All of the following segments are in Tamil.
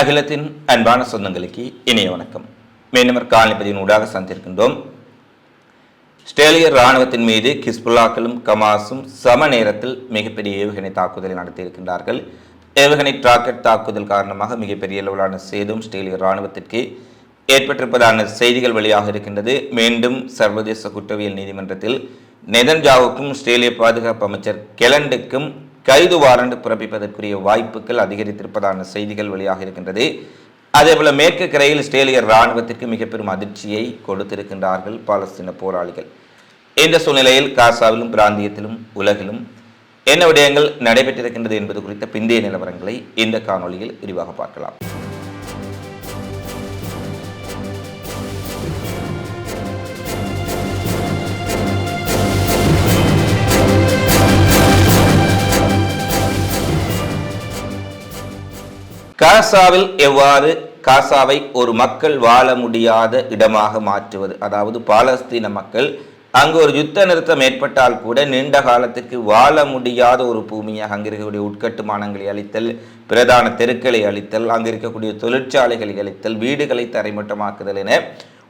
அகிலத்தின் அன்பான சொந்தங்களுக்கு இனிய வணக்கம். மீனவர் காலனிப்பதியின் ஊடாக சந்திருக்கின்றோம் ஸ்டேலிய இராணுவத்தின் மீது கிஸ்புல்லாக்களும் கமாஸும் சம நேரத்தில் மிகப்பெரிய ஏவுகணை தாக்குதலை நடத்தியிருக்கின்றார்கள். ஏவுகணை ராக்கெட் தாக்குதல் காரணமாக மிகப்பெரிய அளவிலான சேதம் ஸ்டேலிய இராணுவத்திற்கு ஏற்பட்டிருப்பதான செய்திகள் வெளியாக இருக்கின்றது. மீண்டும் சர்வதேச குற்றவியல் நீதிமன்றத்தில் நெதன்ஜாவுக்கும் ஆஸ்திரேலிய பாதுகாப்பு அமைச்சர் கெலண்டுக்கும் கைது வாரண்ட் பிறப்பிப்பதற்குரிய வாய்ப்புகள் அதிகரித்திருப்பதான செய்திகள் வெளியாக இருக்கின்றது. அதேபோல மேற்கு கரையில் இஸ்ரேலிய இராணுவத்திற்கு மிக பெரும் அதிர்ச்சியை கொடுத்திருக்கின்றார்கள் பாலஸ்தீன போராளிகள். இந்த சூழ்நிலையில் காசாவிலும் பிராந்தியத்திலும் உலகிலும் என்ன விடயங்கள் நடைபெற்றிருக்கின்றது என்பது குறித்த பிந்தைய நிலவரங்களை இந்த காணொளியில் விரிவாக பார்க்கலாம். காசாவில் எவ்வாறு காசாவை ஒரு மக்கள் வாழ முடியாத இடமாக மாற்றுவது? அதாவது பாலஸ்தீன மக்கள் அங்கு ஒரு யுத்த நிறுத்தம் ஏற்பட்டால் கூட நீண்ட காலத்திற்கு வாழ முடியாத ஒரு பூமியாக அங்கு இருக்கக்கூடிய உட்கட்டுமானங்களை அளித்தல் பிரதான தெருக்களை அளித்தல் அங்கு இருக்கக்கூடிய தொழிற்சாலைகளை அளித்தல் வீடுகளை தரைமட்டமாக்குதல் என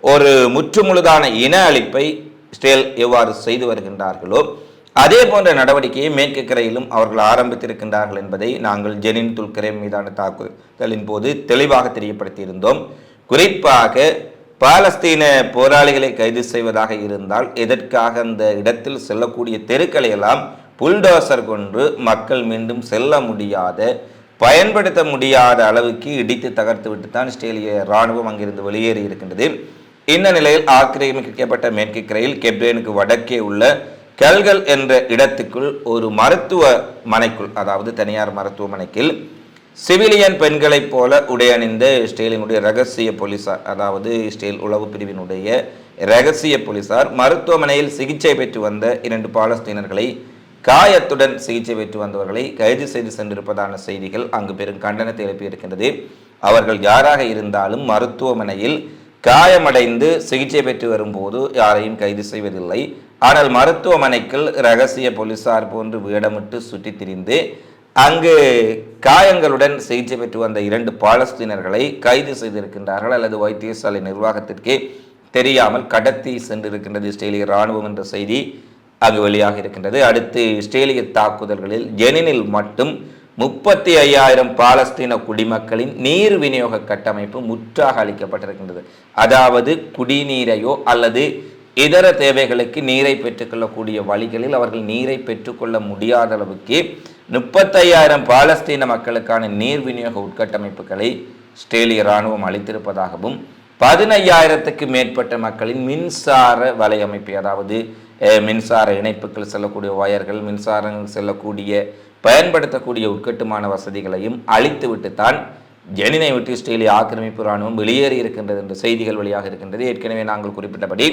ஒரு முற்றுமுழுதான இன அழிப்பை ஸ்டேல் எவ்வாறு செய்து வருகின்றார்களோ அதே போன்ற நடவடிக்கையை மேற்கு கரையிலும் அவர்கள் ஆரம்பித்திருக்கின்றார்கள் என்பதை நாங்கள் ஜெனின் துல்கரே மீதான தாக்குதலின் போது தெளிவாக தெரியப்படுத்தியிருந்தோம். குறிப்பாக பாலஸ்தீன போராளிகளை கைது செய்வதாக இருந்தால் எதற்காக அந்த இடத்தில் செல்லக்கூடிய தெருக்களை எல்லாம் புல்டோசர் கொண்டு மக்கள் மீண்டும் செல்ல முடியாத பயன்படுத்த முடியாத அளவுக்கு இடித்து தகர்த்து விட்டு தான் இஸ்ரேலிய இராணுவம் அங்கிருந்து வெளியேறி இருக்கின்றது இந்த நிலையில் ஆக்கிரமிக்கப்பட்ட மேற்கு கரையில் கெப்ரேனுக்கு வடக்கே உள்ள கல்கல் என்ற இடத்துக்குள் ஒரு மருத்துவ மனைக்குள் அதாவது தனியார் மருத்துவமனைக்குள் சிவிலியன் பெண்களைப் போல உடையணிந்த இஸ்ரேலினுடைய ரகசிய போலீசார் அதாவது இஸ்ரேல் உளவு பிரிவினுடைய ரகசிய போலீசார் மருத்துவமனையில் சிகிச்சை பெற்று வந்த இரண்டு பாலஸ்தீனர்களை காயத்துடன் சிகிச்சை பெற்று வந்தவர்களை கைது செய்து சென்றிருப்பதான செய்திகள் அங்கு பெரும் கண்டனத்தை எழுப்பியிருக்கின்றது. அவர்கள் யாராக இருந்தாலும் மருத்துவமனையில் காயமடைந்து சிகிச்சை பெற்று வரும்போது யாரையும் கைது செய்வதில்லை. ஆனால் மருத்துவமனைக்குள் ரகசிய போலீசார் போன்று வேடமிட்டு சுற்றித் திரிந்து அங்கு காயங்களுடன் சிகிச்சை பெற்று வந்த இரண்டு பாலஸ்தீனர்களை கைது செய்திருக்கின்றார்கள் அல்லது வைத்தியசாலை நிர்வாகத்திற்கே தெரியாமல் கடத்தி சென்றிருக்கின்றது இஸ்ரேலிய இராணுவம் என்ற செய்தி அங்கு வெளியாக இருக்கின்றது. அடுத்து இஸ்ரேலிய தாக்குதல்களில் ஜெனினில் மட்டும் முப்பத்தி ஐயாயிரம் பாலஸ்தீன குடிமக்களின் நீர் விநியோக கட்டமைப்பு முற்றாக அளிக்கப்பட்டிருக்கின்றது. அதாவது குடிநீரையோ அல்லது இதர தேவைகளுக்கு நீரை பெற்றுக்கொள்ளக்கூடிய வழிகளில் அவர்கள் நீரை பெற்றுக்கொள்ள முடியாத அளவுக்கு முப்பத்தையாயிரம் பாலஸ்தீன மக்களுக்கான நீர் விநியோக உட்கட்டமைப்புகளை ஆஸ்திரேலிய இராணுவம் அளித்திருப்பதாகவும் பதினையாயிரத்துக்கு மேற்பட்ட மக்களின் மின்சார வலையமைப்பு அதாவது மின்சார இணைப்புகள் செல்லக்கூடிய ஒயர்கள் மின்சாரங்கள் செல்லக்கூடிய பயன்படுத்தக்கூடிய உட்கட்டுமான வசதிகளையும் அழித்துவிட்டு தான் ஜெனினை விட்டு ஆஸ்திரேலிய ஆக்கிரமிப்பு இராணுவம் வெளியேறி இருக்கின்றது என்ற செய்திகள் வழியாக இருக்கின்றது. ஏற்கனவே நாங்கள் குறிப்பிட்டபடி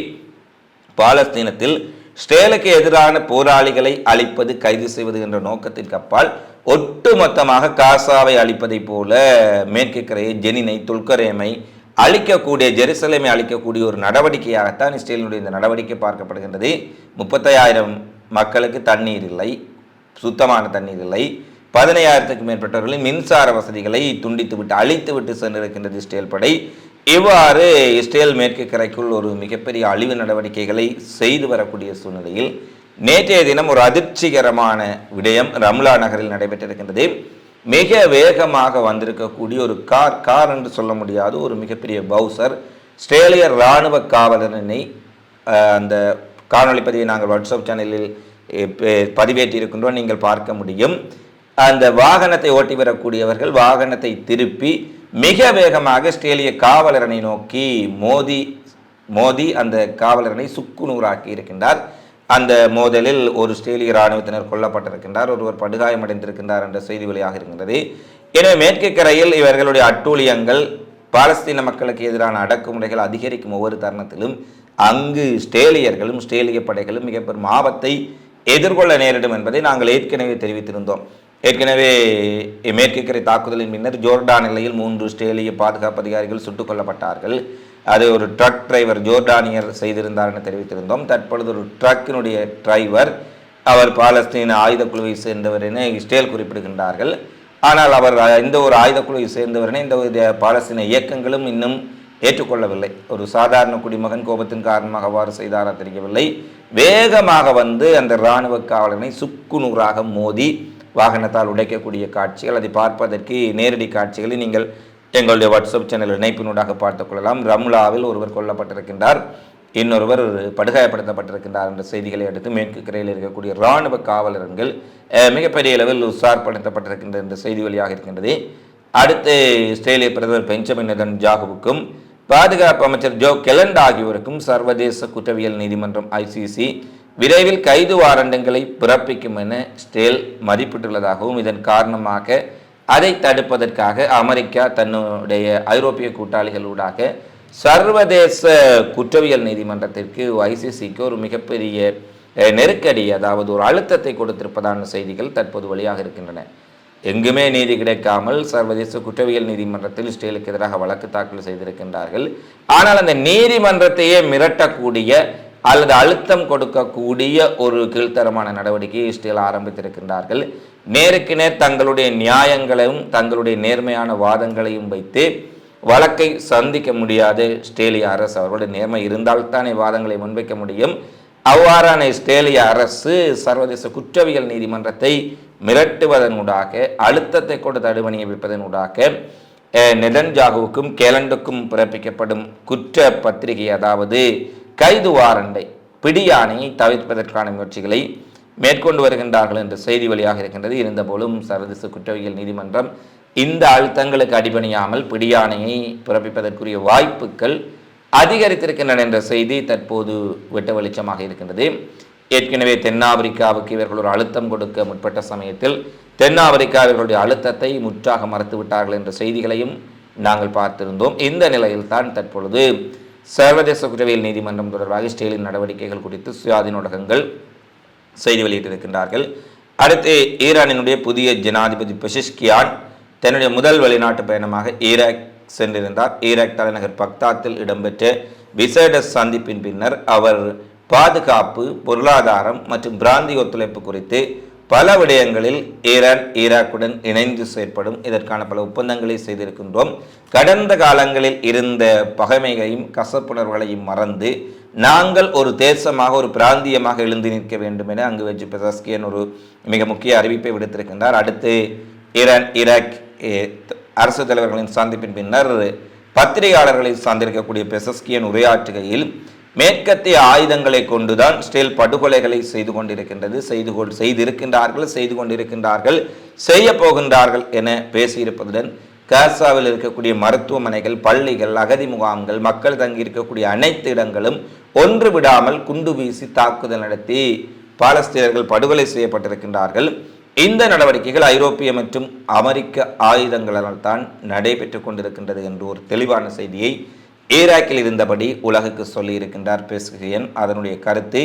பாலஸ்தீனத்தில் ஸ்டேலுக்கு எதிரான போராளிகளை அழிப்பது கைது செய்வது என்ற நோக்கத்திற்கு அப்பால் ஒட்டுமொத்தமாக காசாவை அழிப்பதைப் போல மேற்கு கரையை ஜெனினை துல்கரேமை அழிக்கக்கூடிய ஜெருசலேமை அழிக்கக்கூடிய ஒரு நடவடிக்கையாகத்தான் இஸ்ரேலினுடைய இந்த நடவடிக்கை பார்க்கப்படுகின்றது. முப்பத்தையாயிரம் மக்களுக்கு தண்ணீர் இல்லை சுத்தமான தண்ணீர் இல்லை. பதினையாயிரத்துக்கு மேற்பட்டவர்களின் மின்சார வசதிகளை துண்டித்துவிட்டு அழித்துவிட்டு சென்றிருக்கின்றது இஸ்ரேல் படை. இவ்வாறு இஸ்ரேல் மேற்கு கரைக்குள் ஒரு மிகப்பெரிய அழிவு நடவடிக்கைகளை செய்து வரக்கூடிய சூழ்நிலையில் நேற்றைய தினம் ஒரு அதிர்ச்சிகரமான விடயம் ரம்லா நகரில் நடைபெற்றிருக்கின்றது. மிக வேகமாக வந்திருக்கக்கூடிய ஒரு கார் கார் என்று சொல்ல முடியாத ஒரு மிகப்பெரிய பவுசர் ஆஸ்திரேலிய இராணுவ காவலரனை அந்த காணொலி பதிவை நாங்கள் வாட்ஸ்அப் சேனலில் பதிவேற்றியிருக்கின்றோம் நீங்கள் பார்க்க முடியும். அந்த வாகனத்தை ஓட்டி வரக்கூடியவர்கள் வாகனத்தை திருப்பி மிக வேகமாக ஆஸ்திரேலிய காவலரனை நோக்கி மோதி மோதி அந்த காவலரனை சுக்குநூறாக்கி இருக்கின்றார். அந்த மோதலில் ஒரு ஆஸ்திரேலிய இராணுவத்தினர் கொல்லப்பட்டிருக்கின்றார். ஒருவர் படுகாயமடைந்திருக்கின்றார் என்ற செய்தி வெளியாக இருக்கின்றது. எனவே மேற்கு கரையில் இவர்களுடைய அட்டூழியங்கள் பாலஸ்தீன மக்களுக்கு எதிரான அடக்குமுறைகள் அதிகரிக்கும் ஒவ்வொரு தருணத்திலும் அங்கு ஸ்டேலியர்களும் ஸ்டேலிய படைகளும் மிக பெரும் ஆபத்தை எதிர்கொள்ள நேரிடும் என்பதை நாங்கள் ஏற்கனவே தெரிவித்திருந்தோம். ஏற்கனவே மேற்குக்கரை தாக்குதலின் பின்னர் ஜோர்டான் எல்லையில் மூன்று ஸ்டேலிய பாதுகாப்பு அதிகாரிகள் சுட்டுக் கொல்லப்பட்டார்கள். அது ஒரு ட்ரக் டிரைவர் ஜோர்டானியர் செய்திருந்தார் என தெரிவித்திருந்தோம். தற்பொழுது ஒரு ட்ரக்கினுடைய டிரைவர் அவர் பாலஸ்தீன ஆயுத குழுவை சேர்ந்தவர் என இஸ்ரேல் குறிப்பிடுகின்றார்கள். ஆனால் அவர் இந்த ஒரு ஆயுதக்குழுவை சேர்ந்தவரனை இந்த ஒரு பாலஸ்தீன இயக்கங்களும் இன்னும் ஏற்றுக்கொள்ளவில்லை. ஒரு சாதாரண குடிமகன் கோபத்தின் காரணமாக அவ்வாறு செய்தாரா தெரியவில்லை. வேகமாக வந்து அந்த இராணுவ காவலனை சுக்குநூறாக மோதி வாகனத்தால் உடைக்கக்கூடிய காட்சிகள் அதை பார்ப்பதற்கு நேரடி காட்சிகளை நீங்கள் எங்களுடைய வாட்ஸ்அப் சேனல் இணைப்பினூடாக பார்த்துக்கொள்ளலாம் ரம்லாவில் ஒருவர் கொல்லப்பட்டிருக்கின்றார். இன்னொருவர் படுகாயப்படுத்தப்பட்டிருக்கின்றார் என்ற செய்திகளை அடுத்து மேற்கு கரையில் இருக்கக்கூடிய இராணுவ காவலர்கள் மிகப்பெரிய அளவில் உசார்படுத்தப்பட்டிருக்கின்ற என்ற செய்தி வழியாக இருக்கின்றது. அடுத்து இஸ்ரேலிய பிரதமர் பெஞ்சமின் நெதன் ஜாகுவுக்கும் பாதுகாப்பு அமைச்சர் ஜோ கெலண்ட் ஆகியோருக்கும் சர்வதேச குற்றவியல் நீதிமன்றம் ஐசிசி விரைவில் கைது வாரண்டங்களை பிறப்பிக்கும் என ஸ்டேல் மதிப்பிட்டுள்ளதாகவும் இதன் காரணமாக அதை தடுப்பதற்காக அமெரிக்கா தன்னுடைய ஐரோப்பிய கூட்டாளிகளூடாக சர்வதேச குற்றவியல் நீதிமன்றத்திற்கு ஐசிசிக்கு ஒரு மிகப்பெரிய நெருக்கடி அதாவது ஒரு அழுத்தத்தை கொடுத்திருப்பதான செய்திகள் தற்போது வழியாக இருக்கின்றன. எங்குமே நீதி கிடைக்காமல் சர்வதேச குற்றவியல் நீதிமன்றத்தில் ஸ்டேலுக்கு எதிராக வழக்கு தாக்கல் செய்திருக்கின்றார்கள். ஆனால் அந்த நீதிமன்றத்தையே மிரட்டக்கூடிய அல்லது அழுத்தம் கொடுக்கக்கூடிய ஒரு கீழ்த்தரமான நடவடிக்கையை இஸ்ரேல் ஆரம்பித்திருக்கின்றார்கள். நேருக்கு நேர் தங்களுடைய நியாயங்களையும் தங்களுடைய நேர்மையான வாதங்களையும் வைத்து வழக்கை சந்திக்க முடியாது. இஸ்ரேலிய அரசு அவர்களுடைய நேர்மை இருந்தால்தானே வாதங்களை முன்வைக்க முடியும். அவ்வாறான இஸ்ரேலிய அரசு சர்வதேச குற்றவியல் நீதிமன்றத்தை மிரட்டுவதனூடாக அழுத்தத்தை கொண்டு தடுமணி வைப்பதனூடாக அஹ், நெதன்ஜாகுவுக்கும் கேலண்டுக்கும் பிறப்பிக்கப்படும் குற்ற பத்திரிகை அதாவது கைது வாரண்டை பிடியாணையை தவிர்ப்பதற்கான முயற்சிகளை மேற்கொண்டு வருகின்றார்கள் என்ற செய்தி வழியாக இருக்கின்றது. இருந்தபோலும் சர்வதேச குற்றவியல் நீதிமன்றம் இந்த அழுத்தங்களுக்கு அடிபணியாமல் பிடியாணையை பிறப்பிப்பதற்குரிய வாய்ப்புகள் அதிகரித்திருக்கின்றன என்ற செய்தி தற்போது வெட்ட வெளிச்சமாக இருக்கின்றது. ஏற்கனவே தென்னாப்பிரிக்காவுக்கு இவர்கள் ஒரு அழுத்தம் கொடுக்க முற்பட்ட சமயத்தில் தென்னாப்பிரிக்கா இவர்களுடைய அழுத்தத்தை முற்றாக மறுத்துவிட்டார்கள் என்ற செய்திகளையும் நாங்கள் பார்த்திருந்தோம். இந்த நிலையில்தான் தற்பொழுது சர்வதேச குற்றவியல் நீதிமன்றம் தொடர்பாக இஸ்ரேலின் நடவடிக்கைகள் குறித்து சுயாதீன ஊடகங்கள் செய்தி வெளியிட்டிருக்கின்றார்கள். அடுத்து ஈரானினுடைய புதிய ஜனாதிபதி பெஷிஷ்கியான் தன்னுடைய முதல் வெளிநாட்டு பயணமாக ஈராக் சென்றிருந்தார். ஈராக் தலைநகர் பக்தாத்தில் இடம்பெற்ற விசேட சந்திப்பின் பின்னர் அவர் பாதுகாப்பு பொருளாதாரம் மற்றும் பிராந்திய ஒத்துழைப்பு குறித்து பல விடயங்களில் ஈரான் ஈராக்குடன் இணைந்து செயற்படும். இதற்கான பல ஒப்பந்தங்களை செய்திருக்கின்றோம். கடந்த காலங்களில் இருந்த பகைமைகளையும் கசப்புணர்வுகளையும் மறந்து நாங்கள் ஒரு தேசமாக ஒரு பிராந்தியமாக எழுந்து நிற்க வேண்டும் என அங்கு வச்சு பெசஸ்கியன் ஒரு மிக முக்கிய அறிவிப்பை விடுத்திருக்கின்றார். அடுத்து ஈரான் ஈராக் அரசு தலைவர்களின் சந்திப்பின் பின்னர் பத்திரிகையாளர்களை சார்ந்திருக்கக்கூடிய பெசஸ்கியன் உரையாற்றுகையில் மேற்கத்திய ஆயுதங்களை கொண்டுதான் ஸ்டீல் படுகொலைகளை செய்து கொண்டிருக்கின்றது. செய்து கொள் செய்திருக்கின்றார்கள் செய்து கொண்டிருக்கின்றார்கள் செய்ய போகின்றார்கள் என பேசியிருப்பதுடன் காசாவில் இருக்கக்கூடிய மருத்துவமனைகள் பள்ளிகள் அகதி முகாம்கள் மக்கள் தங்கி இருக்கக்கூடிய அனைத்து இடங்களும் ஒன்று விடாமல் குண்டு வீசி தாக்குதல் நடத்தி பாலஸ்தீனர்கள் படுகொலை செய்யப்பட்டிருக்கின்றார்கள். இந்த நடவடிக்கைகள் ஐரோப்பிய மற்றும் அமெரிக்க ஆயுதங்களால் தான் நடைபெற்றுக் கொண்டிருக்கின்றது என்று ஒரு தெளிவான செய்தியை ஈராக்கில் இருந்தபடி உலகுக்கு சொல்லியிருக்கின்றார் பேசுகிறேன் அதனுடைய கருத்து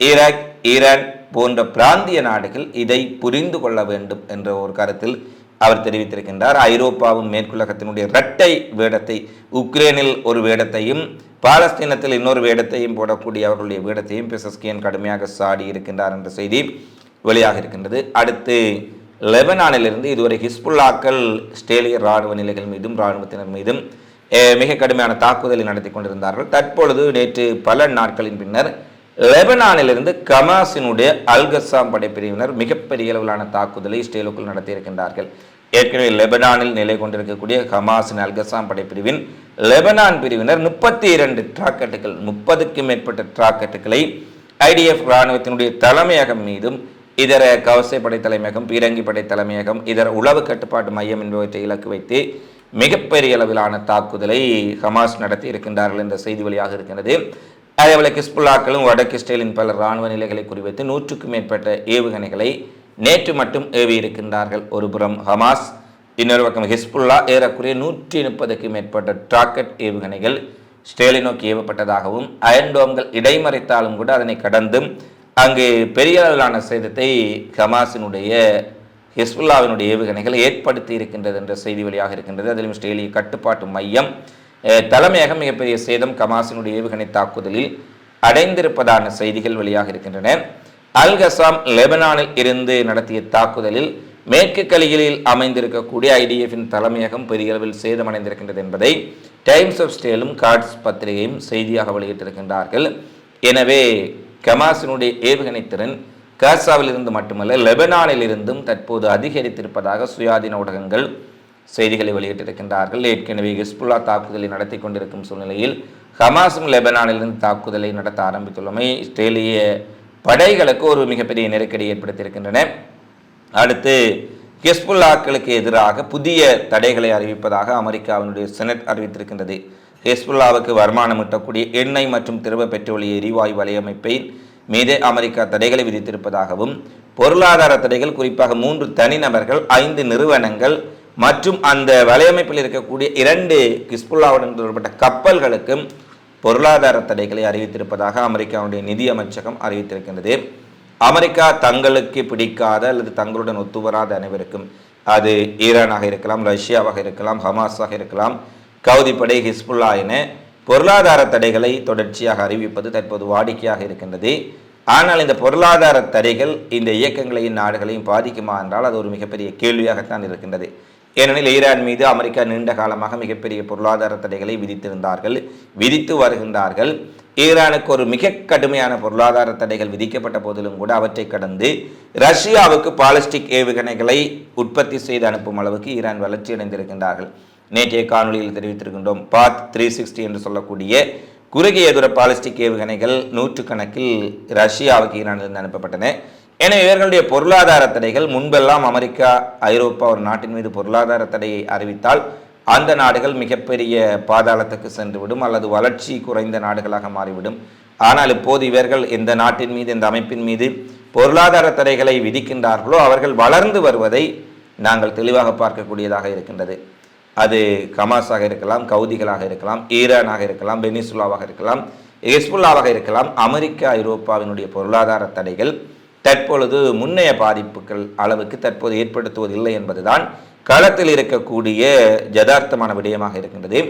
ஈராக் ஈரான் போன்ற பிராந்திய நாடுகள் இதை புரிந்து கொள்ள வேண்டும் என்ற ஒரு கருத்தில் அவர் தெரிவித்திருக்கின்றார். ஐரோப்பாவும் மேற்குலகத்தினுடைய இரட்டை வேடத்தை உக்ரைனில் ஒரு வேடத்தையும் பாலஸ்தீனத்தில் இன்னொரு வேடத்தையும் போடக்கூடிய அவர்களுடைய வேடத்தையும் பெசஸ்கியன் கடுமையாக சாடி இருக்கின்றார் என்ற செய்தி வெளியாக இருக்கின்றது. அடுத்து லெபனானிலிருந்து இதுவரை ஹிஸ்புல்லாக்கள் ஸ்டேலிய இராணுவ நிலைகள் மீதும் இராணுவத்தினர் மீதும் மிக கடுமையான தாக்குதலை நடத்தி கொண்டிருந்தார்கள். தற்பொழுது நேற்று பல நாட்களின் பின்னர் லெபனானிலிருந்து கமாஸினுடைய அல்கசாம் படைப்பிரிவினர் மிகப்பெரிய அளவிலான தாக்குதலை இஸ்ரேலுக்குள் நடத்தியிருக்கின்றார்கள். ஏற்கனவே லெபனானில் நிலை கொண்டிருக்கக்கூடிய ஹமாஸின் அல்கசாம் படைப்பிரிவின் லெபனான் பிரிவினர் முப்பத்தி இரண்டு டிராக்கெட்டுகள் முப்பதுக்கும் மேற்பட்ட டிராக்கெட்டுகளை ஐடிஎஃப் இராணுவத்தினுடைய தலைமையகம் மீதும் இதர கவசை தலைமையகம் பீரங்கிப்படை தலைமையகம் இதர உளவு கட்டுப்பாட்டு மையம் என்பவற்றை இலக்கு வைத்து மிகப்பெரிய அளவிலான தாக்குதலை ஹமாஸ் நடத்தி இருக்கின்றார்கள் என்ற செய்தி வழியாக இருக்கின்றது. அதேபோல கிஸ்புல்லாக்களும் வடக்கு இஸ்ரேலின் பல இராணுவ நிலைகளை குறிவைத்து நூற்றுக்கும் மேற்பட்ட ஏவுகணைகளை நேற்று மட்டும் ஏவி இருக்கின்றார்கள். ஒரு புறம் ஹமாஸ் இன்னொரு பக்கம் ஹிஸ்புல்லா ஏறக்குறைய நூற்றி முப்பதுக்கும் மேற்பட்ட ராக்கெட் ஏவுகணைகள் இஸ்ரேலை நோக்கி ஏவப்பட்டதாகவும் அயன்டோம்கள் இடைமறைத்தாலும் கூட அதனை கடந்தும் அங்கு பெரிய அளவிலான சேதத்தை ஹமாஸினுடைய ஹிஸ்புல்லாவினுடைய ஏவுகணைகளை ஏற்படுத்தி இருக்கின்றது என்ற செய்தி வழியாக இருக்கின்றது. அதிலும் இஸ்ரேலிய கட்டுப்பாட்டு மையம் தலைமையகம் மிகப்பெரிய சேதம் கமாசினுடைய ஏவுகணை தாக்குதலில் அடைந்திருப்பதான செய்திகள் வெளியாக இருக்கின்றன. அல் கசாம் லெபனானில் இருந்து நடத்திய தாக்குதலில் மேற்கு கலிகளில் அமைந்திருக்கக்கூடிய ஐடிஎஃபின் தலைமையகம் பெரிய அளவில் சேதமடைந்திருக்கின்றது என்பதை டைம்ஸ் ஆஃப் ஸ்டேலும் கார்ட்ஸ் பத்திரிகையும் செய்தியாக வெளியிட்டிருக்கின்றார்கள். எனவே கமாசினுடைய ஏவுகணை திறன் காசாவில் இருந்து மட்டுமல்ல லெபனானில் இருந்தும் தற்போது அதிகரித்திருப்பதாக சுயாதீன ஊடகங்கள் செய்திகளை வெளியிட்டிருக்கின்றார்கள். ஏற்கனவே ஹிஸ்புல்லா தாக்குதலை நடத்தி கொண்டிருக்கும் சூழ்நிலையில் ஹமாஸும் லெபனானிலிருந்து தாக்குதலை நடத்த ஆரம்பித்துள்ளமை இஸ்ரேலிய படைகளுக்கு ஒரு மிகப்பெரிய நெருக்கடி ஏற்படுத்தியிருக்கின்றன. அடுத்து ஹெஸ்புல்லாக்களுக்கு எதிராக புதிய தடைகளை அறிவிப்பதாக அமெரிக்காவினுடைய செனட் அறிவித்திருக்கின்றது. ஹெஸ்புல்லாவுக்கு வருமானம் ஈட்டக்கூடிய எண்ணெய் மற்றும் திரவ பெட்ரோலிய எரிவாயு வலையமைப்பை மீது அமெரிக்கா தடைகளை விதித்திருப்பதாகவும் பொருளாதார தடைகள் குறிப்பாக மூன்று தனிநபர்கள் ஐந்து நிறுவனங்கள் மற்றும் அந்த வலையமைப்பில் இருக்கக்கூடிய இரண்டு கிஸ்புல்லாவுடன் தொடர்பட்ட கப்பல்களுக்கும் பொருளாதார தடைகளை அறிவித்திருப்பதாக அமெரிக்காவுடைய நிதி அமைச்சகம் அறிவித்திருக்கின்றது. அமெரிக்கா தங்களுக்கு பிடிக்காத அல்லது தங்களுடன் ஒத்துவராத அனைவருக்கும் அது ஈரானாக இருக்கலாம் ரஷ்யாவாக இருக்கலாம் ஹமாஸாக இருக்கலாம் கவுதிப்படை ஹிஸ்புல்லா என பொருளாதார தடைகளை தொடர்ச்சியாக அறிவிப்பது தற்போது வாடிக்கையாக இருக்கின்றது. ஆனால் இந்த பொருளாதார தடைகள் இந்த இயக்கங்களையும் நாடுகளையும் பாதிக்குமா என்றால் அது ஒரு மிகப்பெரிய கேள்வியாகத்தான் இருக்கின்றது. ஏனெனில் ஈரான் மீது அமெரிக்கா நீண்ட காலமாக மிகப்பெரிய பொருளாதார தடைகளை விதித்திருந்தார்கள் விதித்து வருகின்றார்கள். ஈரானுக்கு ஒரு மிக கடுமையான பொருளாதார தடைகள் விதிக்கப்பட்ட போதிலும் கூட அவற்றை கடந்து ரஷ்யாவுக்கு பாலிஸ்டிக் ஏவுகணைகளை உற்பத்தி செய்து அனுப்பும் அளவுக்கு ஈரான் வளர்ச்சி அடைந்திருக்கின்றார்கள் நேற்றைய காணொலியில் தெரிவித்திருக்கின்றோம். பாத் த்ரீ சிக்ஸ்டி என்று சொல்லக்கூடிய குறுகிய தூர பாலிஸ்டிக் ஏவுகணைகள் நூற்றுக்கணக்கில் ரஷ்யாவுக்கு ஈரானிலிருந்து அனுப்பப்பட்டன. எனவே இவர்களுடைய பொருளாதார தடைகள் முன்பெல்லாம் அமெரிக்கா ஐரோப்பா ஒரு நாட்டின் மீது பொருளாதார தடையை அறிவித்தால் அந்த நாடுகள் மிகப்பெரிய பாதாளத்துக்கு சென்றுவிடும் அல்லது வளர்ச்சி குறைந்த நாடுகளாக மாறிவிடும். ஆனால் இப்போது இவர்கள் எந்த நாட்டின் மீது இந்த அமைப்பின் மீது பொருளாதார தடைகளை விதிக்கின்றார்களோ அவர்கள் வளர்ந்து வருவதை நாங்கள் தெளிவாக பார்க்கக்கூடியதாக இருக்கின்றது. அது கமாஸாக இருக்கலாம் கவுதிகளாக இருக்கலாம் ஈரானாக இருக்கலாம் வெனிசுலாவாக இருக்கலாம் ஹெஸ்புல்லாவாக இருக்கலாம் அமெரிக்கா ஐரோப்பாவினுடைய பொருளாதார தடைகள் தற்பொழுது முன்னைய பாதிப்புகள் அளவுக்கு தற்போது ஏற்படுத்துவதில்லை என்பதுதான் களத்தில் இருக்கக்கூடிய ஜதார்த்தமான விடயமாக இருக்கின்றது.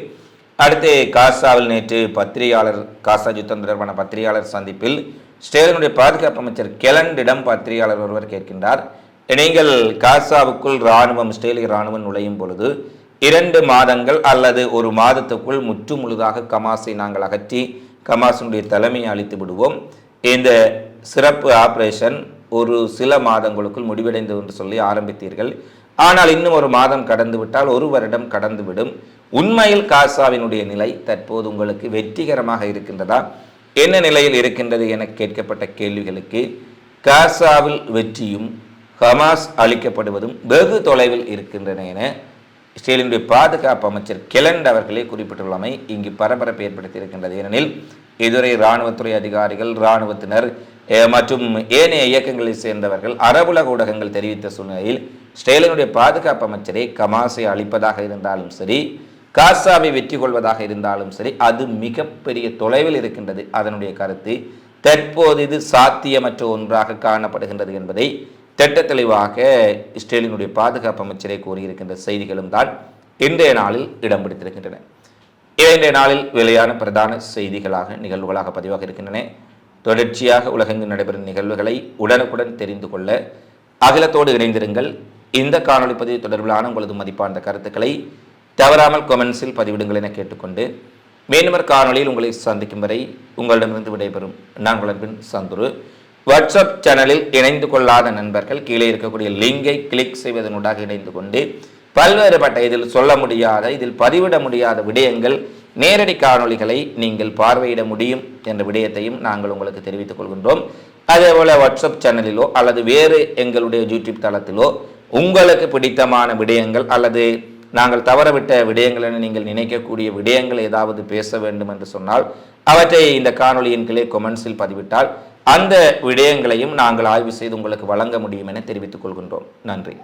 அடுத்து காசாவில் நேற்று பத்திரிகையாளர் காசா யுத்தம் தொடர்பான பத்திரிகையாளர் சந்திப்பில் ஸ்டேலினுடைய பாதுகாப்பு அமைச்சர் கெலண்டிடம் பத்திரிகையாளர் ஒருவர் கேட்கின்றார். நீங்கள் காசாவுக்குள் இராணுவம் ஸ்டேலிய இராணுவம் நுழையும் பொழுது இரண்டு மாதங்கள் அல்லது ஒரு மாதத்துக்குள் முற்று முழுதாக கமாஸை நாங்கள் அகற்றி கமாஸினுடைய தலைமையை அளித்து விடுவோம். இந்த சிறப்பு ஆபரேஷன் ஒரு சில மாதங்களுக்குள் முடிவடைந்தது என்று சொல்லி ஆரம்பித்தீர்கள். ஆனால் இன்னும் ஒரு மாதம் கடந்துவிட்டால் ஒரு வருடம் கடந்துவிடும் உண்மையில் காசாவினுடைய நிலை தற்போது உங்களுக்கு வெற்றிகரமாக இருக்கின்றதா? என்ன நிலையில் இருக்கின்றது என கேட்கப்பட்ட கேள்விகளுக்கு காசாவில் வெற்றியும் ஹமாஸ் அளிக்கப்படுவதும் வெகு தொலைவில் இருக்கின்றன என இஸ்ரேலினுடைய பாதுகாப்பு அமைச்சர் கெலண்ட் அவர்களே குறிப்பிட்டுள்ளமை இங்கு பரபரப்பு ஏற்படுத்தியிருக்கின்றது ஏனெனில் இதுவரை இராணுவத்துறை அதிகாரிகள் இராணுவத்தினர் மற்றும் ஏனைய இயக்கங்களை சேர்ந்தவர்கள் அரபுலக ஊடகங்கள் தெரிவித்த சூழ்நிலையில் இஸ்ரேலினுடைய பாதுகாப்பு அமைச்சரே கமாசை அளிப்பதாக இருந்தாலும் சரி காசாவை வெற்றி கொள்வதாக இருந்தாலும் சரி அது மிகப்பெரிய தொலைவில் இருக்கின்றது. அதனுடைய கருத்து தற்போது இது சாத்தியமற்ற ஒன்றாக காணப்படுகின்றது என்பதை திட்ட தெளிவாக இஸ்ரேலினுடைய பாதுகாப்பு அமைச்சரே கூறியிருக்கின்ற செய்திகளும் தான் இன்றைய நாளில் இடம் பிடித்திருக்கின்றன. இன்றைய நாளில் வெளியான பிரதான செய்திகளாக நிகழ்வுகளாக பதிவாக இருக்கின்றன. தொடர்ச்சியாக உலகெங்கு நடைபெறும் நிகழ்வுகளை உடனுக்குடன் தெரிந்து கொள்ள அகிலத்தோடு இணைந்திருங்கள். இந்த காணொளி பதிவு தொடர்பிலான உங்களது மதிப்பான கருத்துக்களை தவறாமல் கொமெண்ட்ஸில் பதிவிடுங்கள் என கேட்டுக்கொண்டு மீண்டும் காணொளியில் உங்களை சந்திக்கும் வரை உங்களிடமிருந்து விடைபெறும். நான் உங்களின் சந்துரு. வாட்ஸ்அப் சேனலில் இணைந்து கொள்ளாத நண்பர்கள் கீழே இருக்கக்கூடிய லிங்கை கிளிக் செய்வதனூடாக இணைந்து கொண்டு பல்வேறுபட்ட இதில் சொல்ல முடியாத இதில் பதிவிட முடியாத விடயங்கள் நேரடி காணொளிகளை நீங்கள் பார்வையிட முடியும் என்ற விடயத்தையும் நாங்கள் உங்களுக்கு தெரிவித்துக் கொள்கின்றோம். அதேபோல வாட்ஸ்அப் சேனலிலோ அல்லது வேறு எங்களுடைய யூடியூப் தளத்திலோ உங்களுக்கு பிடித்தமான விடயங்கள் அல்லது நாங்கள் தவறவிட்ட விடயங்கள் என நீங்கள் நினைக்கக்கூடிய விடயங்கள் ஏதாவது பேச வேண்டும் என்று சொன்னால் அவற்றை இந்த காணொலியின் கீழே கொமெண்ட்ஸில் பதிவிட்டால் அந்த விடயங்களையும் நாங்கள் ஆய்வு செய்து உங்களுக்கு வழங்க முடியும் என தெரிவித்துக் கொள்கின்றோம். நன்றி.